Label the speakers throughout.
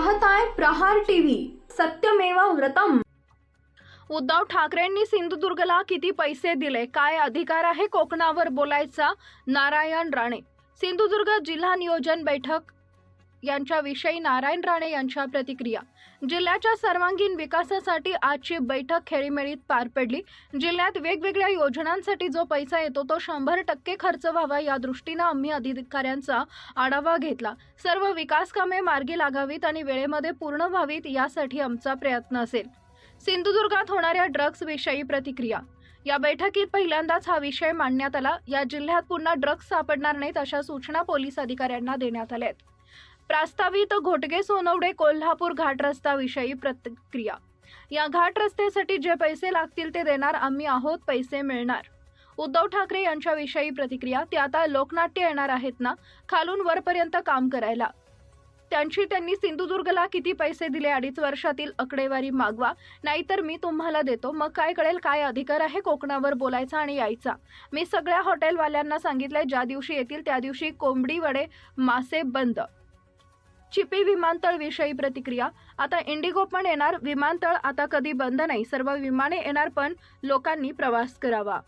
Speaker 1: पाहताय प्रहार टीव्ही. सत्यमेव व्रतम.
Speaker 2: उद्धव ठाकरेंनी सिंधुदुर्गला किती पैसे दिले? काय अधिकार आहे कोकणावर बोलायचा? नारायण राणे. सिंधुदुर्ग जिल्हा नियोजन बैठक यांच्याविषयी नारायण राणे यांच्या प्रतिक्रिया. जिल्ह्याच्या सर्वांगीण विकासासाठी आजची बैठक खेळीमेळीत पार पडली. जिल्ह्यात वेगवेगळ्या योजनांसाठी जो पैसा येतो तो शंभर टक्के खर्च व्हावा या दृष्टीनं आम्ही अधिकाऱ्यांचा आढावा घेतला. सर्व विकास कामे मार्गी लागावीत आणि वेळेमध्ये पूर्ण व्हावीत यासाठी आमचा प्रयत्न असेल. सिंधुदुर्गात होणाऱ्या ड्रग्ज विषयी प्रतिक्रिया. या बैठकीत पहिल्यांदाच हा विषय मांडण्यात आला. या जिल्ह्यात पुन्हा ड्रग्ज सापडणार नाहीत अशा सूचना पोलीस अधिकाऱ्यांना देण्यात आल्या आहेत. प्रस्तावित घोटगे सोनवडे कोल्हापूर घाट रस्ताविषयी प्रतिक्रिया. या घाट रस्त्यासाठी जे पैसे लागतील ते देणार आम्ही आहोत पैसे मिळणार. उद्धव ठाकरे यांच्याविषयी प्रतिक्रिया ते आता लोकनाट्य येणार आहेत ना खालून वरपर्यंत काम करायला. त्यांची त्यांनी सिंधुदुर्गला किती पैसे दिले अडीच वर्षातील आकडेवारी मागवा नाहीतर मी तुम्हाला देतो. मग काय कळेल काय अधिकार आहे कोकणावर बोलायचा आणि यायचा? मी सगळ्या हॉटेलवाल्यांना सांगितलंय ज्या दिवशी येतील त्या दिवशी कोंबडी वडे मासे बंद. चिपी विमानतळ विषयी प्रतिक्रिया. आता इंडिगो पण येणार विमानतळ आता कधी बंद नाही. सर्व विमाने येणार पण लोकांनी प्रवास करावा.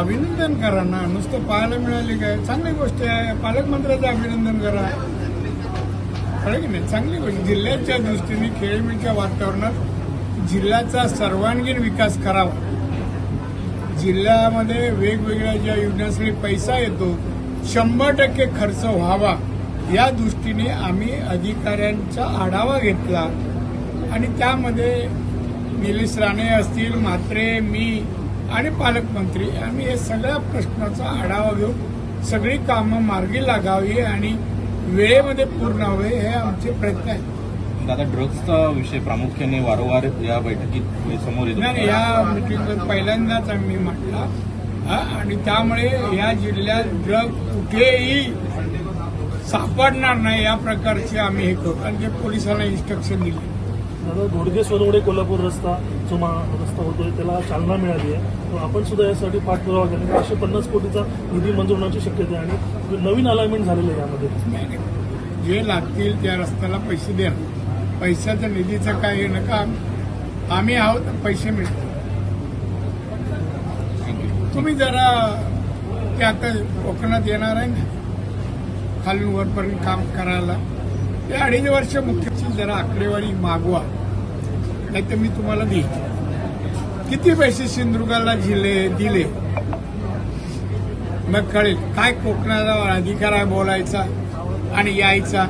Speaker 3: अभिनंदन करा ना. नुसतं पाहायला मिळाले काय? चांगली गोष्ट आहे. पालकमंत्र्याचं अभिनंदन करा. कळलं की नाही? चांगली गोष्ट. जिल्ह्याच्या दृष्टीने खेळीमेळीच्या वातावरणात जिल्ह्याचा सर्वांगीण विकास करावा. जिल्ह्यामध्ये वेगवेगळ्या ज्या योजनांसाठी पैसा येतो शंभर टक्के खर्च व्हावा या दृष्टीने आम्ही अधिकाऱ्यांचा आढावा घेतला. आणि त्यामध्ये निलेश राणे असतील म्हात्रे मी आणि पालकमंत्री आम्ही हे सगळ्या प्रश्नाचा आढावा घेऊन सगळी कामं मार्गी लागावी आणि वेळेमध्ये पूर्ण व्हावे हे आमचे प्रयत्न आहेत.
Speaker 4: दादा ड्रग्जचा विषय प्रामुख्याने वारंवार या बैठकीत समोर येतो.
Speaker 3: नाही या मिटिंगवर पहिल्यांदाच आम्ही म्हटला आणि त्यामुळे या जिल्ह्यात ड्रग कुठेही सापडणार नाही या प्रकारचे आम्ही हे करू. आणि ते पोलिसांना इन्स्ट्रक्शन दिले.
Speaker 5: घोडगे सोनवडे कोल्हापूर रस्ता जो रस्ता होतोय त्याला चालना मिळाली आहे. तर आपण सुद्धा यासाठी पाठपुरावा केला एकशे पन्नास कोटीचा निधी मंजूर होण्याची शक्यता आहे आणि नवीन अलाइनमेंट झालेलं आहे यामध्ये.
Speaker 3: जे लागतील त्या रस्त्याला पैसे द्या पैशाच्या निधीचं काय हे नका. आम्ही आहोत पैसे मिळतील. तुम्ही जरा ते आता कोकणात येणार आहे ना खालून वरपर्यंत काम करायला ते अडीच वर्ष मुख्यची जरा आकडेवारी मागवा. नाही तर मी तुम्हाला देईन किती पैसे सिंधुदुर्गाला दिले दिले? मग कळेल काय कोकणाला अधिकार आहे बोलायचा आणि यायचा.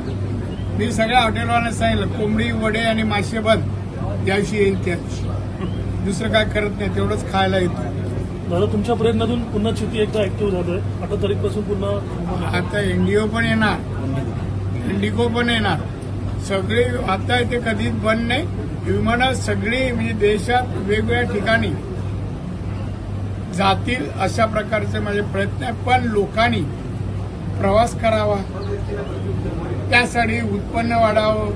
Speaker 3: मी सगळ्या हॉटेलवाल्यांना सांगितलं कोंबडी वडे आणि मासे बंद. ज्या दिवशी येईल त्या दिवशी दुसरं काय करत नाही तेवढंच खायला येतो.
Speaker 5: दादा तुमच्या प्रयत्नातून पुन्हा चिती एकदा ऍक्टिव्ह झालं आहे अठरा तारीखपासून पुन्हा
Speaker 3: आता एनडीओ पण येणार. इंडिगो पण येणार. सगळे आता इथे कधीच बंद नाही. विमानं सगळी म्हणजे देशात वेगवेगळ्या ठिकाणी जातील अशा प्रकारचे माझे प्रयत्न आहे पण लोकांनी प्रवास करावा. त्यासाठी उत्पन्न वाढावं.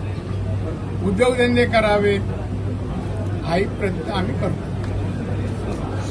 Speaker 3: उद्योगधंदे करावेत. हाही प्रयत्न आम्ही करतो.